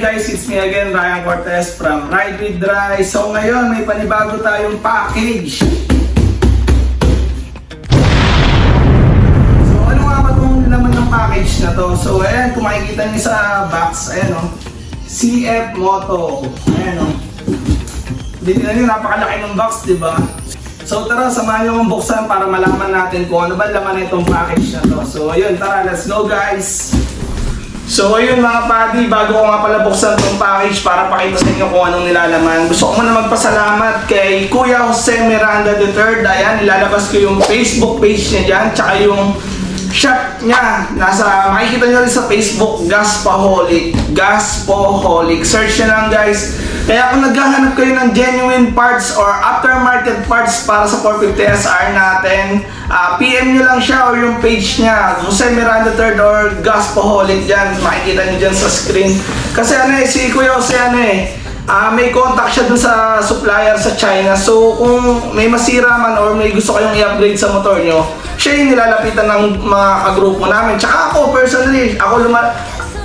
guys, it's me again, Ryan Cortez from Ride with Dry. So ngayon, may panibago tayong package. So ano nga ba itong laman ng package na to? So ayan, kung makikita niyo sa box, ayan o. CF Moto. Ayan o. Hindi tingnan niyo, napakalaki ng box, di ba? So tara, samahan niyo akong buksan para malaman natin kung ano ba laman itong package na to. So ayun, tara, let's go guys! So ayun mga padi, bago ko nga pala buksan tong package para pakita sa inyo kung anong nilalaman. Gusto ko muna magpasalamat kay Kuya Jose Miranda III. Ayan, nilalabas ko yung Facebook page niya dyan, tsaka yung shop niya. Nasa, makikita nyo rin sa Facebook, Gaspaholic. Gaspaholic. Search nyo lang guys. Kaya kung naghahanap kayo ng genuine parts or aftermarket parts para sa 450 SR natin, ah, PM nyo lang siya or yung page niya, Jose Miranda III or Gaspaholic dyan. Makikita nyo dyan sa screen. Kasi ano eh, si Kuya Jose ano eh, ah, may contact siya dun sa supplier sa China. So kung may masira man or may gusto kayong i-upgrade sa motor nyo, siya yung nilalapitan ng mga kagrupo namin. Tsaka ako personally, ako luma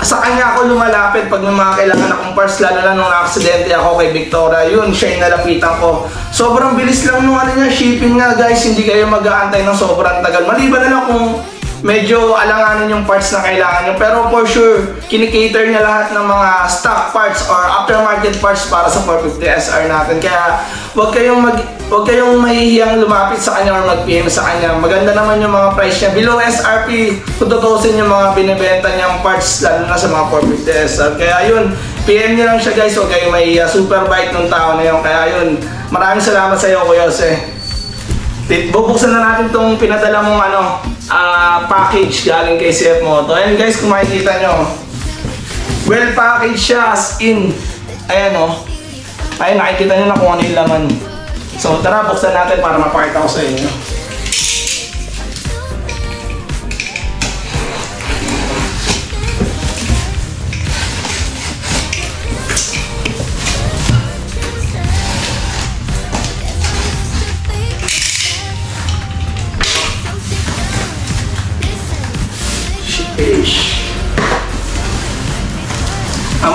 sa kanya ako lumalapit pag may mga kailangan akong parts, lalo na nung aksidente ako kay Victoria, yun, siya yung nalapitan ko. Sobrang bilis lang nung ano niya, shipping nga guys, hindi kayo mag-aantay ng sobrang tagal. Maliban na lang kung medyo alanganin yung parts na kailangan nyo. Pero for sure, kinikater niya lahat ng mga stock parts or aftermarket parts para sa 450 SR natin. Kaya wag kayong mag wag kayong mahihiyang lumapit sa kanya or mag-PM sa kanya. Maganda naman yung mga price niya. Below SRP, kung tutusin yung mga binibenta niyang parts lalo na sa mga 450 SR. Kaya yun, PM niyo lang siya guys, huwag kayong mahihiya. Super bite ng tao na yun. Kaya yun, maraming salamat sa iyo Kuya Jose. Bubuksan na natin tong pinadala mong ano, ah, package galing kay CF Moto. Ayan guys, kung makikita nyo. Well package siya as in. Ayan o. Ayan, nakikita nyo na kung ano yung laman. So tara, buksan natin para mapakita ko sa inyo.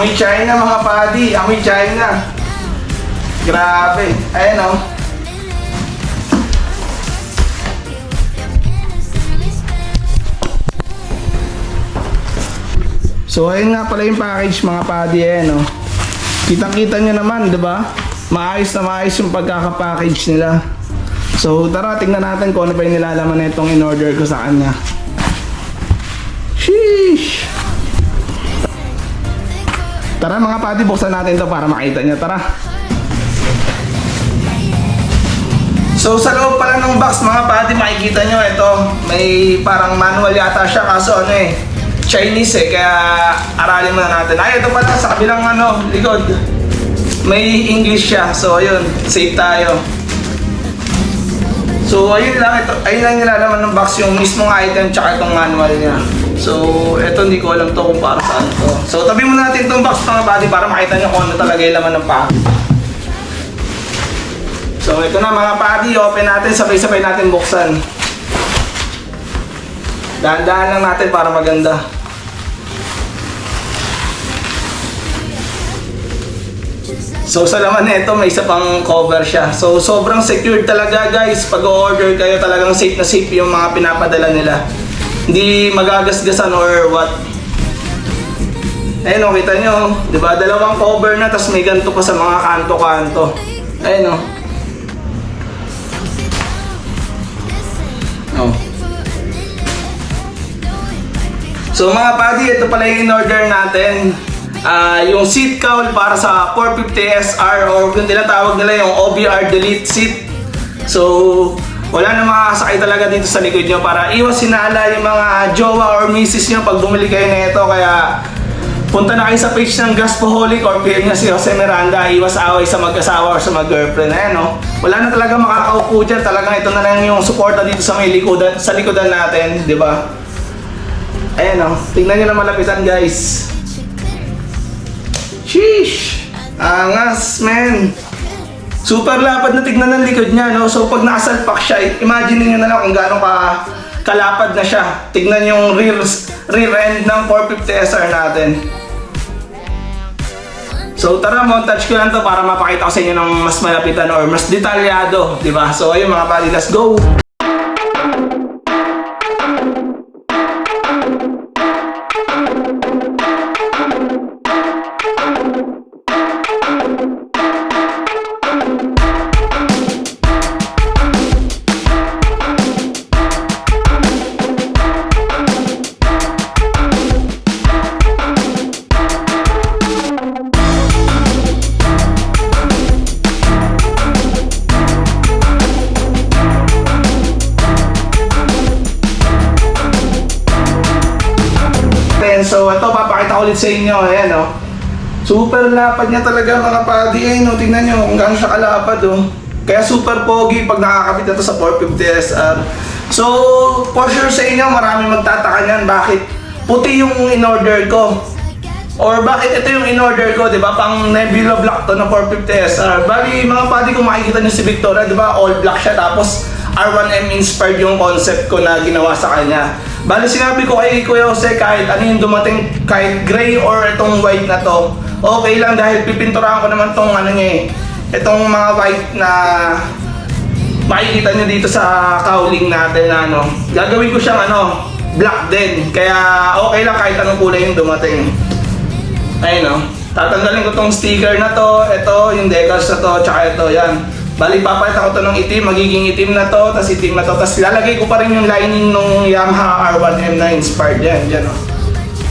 Amoy China mga padi, amoy China. Grabe. Ayan o. So ayun nga pala yung package mga padi ayan o. Kitang-kita nyo naman, di ba? Maayos na maayos yung pagkaka-package nila. So tara, tingnan natin kung ano pa yung nilalaman na itong in-order ko sa kanya. Sheesh! Tara mga pati, buksan natin to para makita nyo. Tara! So sa loob pala ng box mga pati, makikita nyo ito. May parang manual yata siya kaso ano eh, Chinese eh. Kaya aralin muna natin. Ay, ito pala sa kabilang ano, likod. May English siya. So ayun, safe tayo. So ayun lang ito, ayun lang nilalaman ng box yung mismong item tsaka itong manual niya. So ito hindi ko alam to kung para saan to. So tabi muna natin itong box mga buddy para makita niyo kung ano talaga yung laman ng pack. So ito na mga buddy, open natin, sabay-sabay natin buksan. Dahan-dahan lang natin para maganda. So sa laman nito may isa pang cover siya. So sobrang secure talaga guys. Pag order kayo talagang safe na safe yung mga pinapadala nila. Hindi magagasgasan or what. Ayun o, kita nyo. Ba? Dalawang cover na tapos may ganito pa sa mga kanto-kanto. Ayun o. Oh. So mga buddy, ito pala yung in-order natin. Ah, yung seat cowl para sa 450 SR or kung tinatawag nila yung OBR delete seat. So, wala na makakasakay talaga dito sa likod nyo para iwas sinala yung mga jowa or misis nyo pag bumili kayo nito. Kaya, punta na kayo sa page ng Gaspaholic or PM niya si Jose Miranda. Iwas away sa mag-asawa or sa mag-girlfriend. Ayan, no? Wala na talaga makakaupo dyan. Talagang ito na lang yung suporta dito sa may likodan, sa likodan natin. di ba? Ayan, no? Tingnan nyo na malapitan, guys. Sheesh! Angas, man! Super lapad na tignan ng likod niya, no? So pag nakasalpak siya, imagine niyo na lang kung gaano ka kalapad na siya. Tignan yung rear, rear end ng 450 SR natin. So tara, montage ko lang to para mapakita ko sa inyo ng mas malapitan or mas detalyado, di ba? So ayun mga padi, let's go! Then, so ito, papakita ko ulit sa inyo. Ayan, oh. Super lapad niya talaga mga padi. Ayun, oh, tingnan nyo kung gaano siya kalapad, oh. Kaya super pogi pag nakakabit na to sa 450 SR. So, for sure sa inyo, marami magtataka niyan. Bakit puti yung in-order ko? Or bakit ito yung in-order ko, di ba? Pang Nebula Black to na 450 SR. Bali, mga padi, kung makikita nyo si Victoria, di ba? All black siya. Tapos, R1M inspired yung concept ko na ginawa sa kanya. Bali, sinabi ko kay Kuya Jose, kahit ano yung dumating, kahit gray or itong white na to, okay lang dahil pipinturahan ko naman tong ano niya eh. Itong mga white na makikita nyo dito sa cowling natin na ano, gagawin ko siyang ano, black din. Kaya okay lang kahit anong kulay yung dumating. Ayun no. Tatanggalin ko tong sticker na to, ito, yung decals na to, tsaka ito, yan. Bali, papalitan ko to ng itim, magiging itim na to, tas itim na to, tas lalagay ko pa rin yung lining nung Yamaha R1M9 inspired yan, yan o.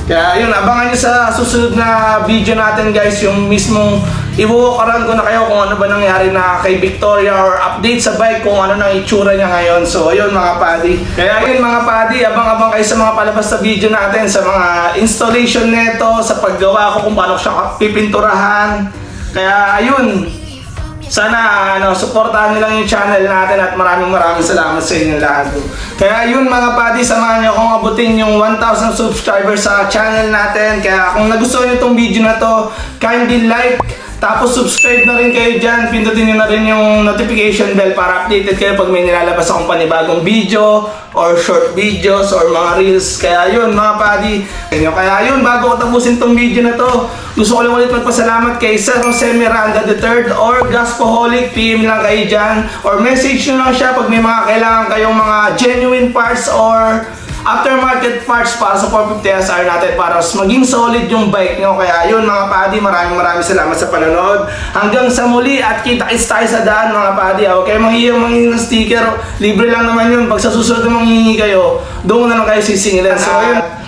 Kaya yun, abangan nyo sa susunod na video natin guys, yung mismong around ko na kayo kung ano ba nangyari na kay Victoria or update sa bike kung ano nang itsura niya ngayon. So ayun mga padi. Kaya yun mga padi, abang-abang kayo sa mga palabas sa video natin, sa mga installation neto, sa paggawa ko kung paano siya pipinturahan. Kaya ayun, sana ano, suportahan niyo lang yung channel natin at maraming maraming salamat sa inyo lahat. Kaya yun mga padi, samahan niyo akong abutin yung 1,000 subscribers sa channel natin. Kaya kung nagustuhan niyo itong video na to, kindly like, tapos subscribe na rin kayo dyan. Pindutin nyo na rin yung notification bell para updated kayo pag may nilalabas akong panibagong video or short videos or mga reels. Kaya yun mga padi. Kaya yun, bago ko tapusin tong video na to, gusto ko lang ulit magpasalamat kay Sir Jose Miranda III or Gaspoholic. PM lang kayo dyan. Or message nyo lang siya pag may mga kailangan kayong mga genuine parts or aftermarket parts para sa 450 SR natin para mas maging solid yung bike nyo. Kaya yun mga padi, maraming maraming salamat sa panonood. Hanggang sa muli at kita-kits tayo sa daan mga padi. ah. Huwag kayo manghihiyang manghingi ng sticker. Libre lang naman yun. Pag sa susunod na manghingi kayo, doon na lang kayo sisingilan. So ayun,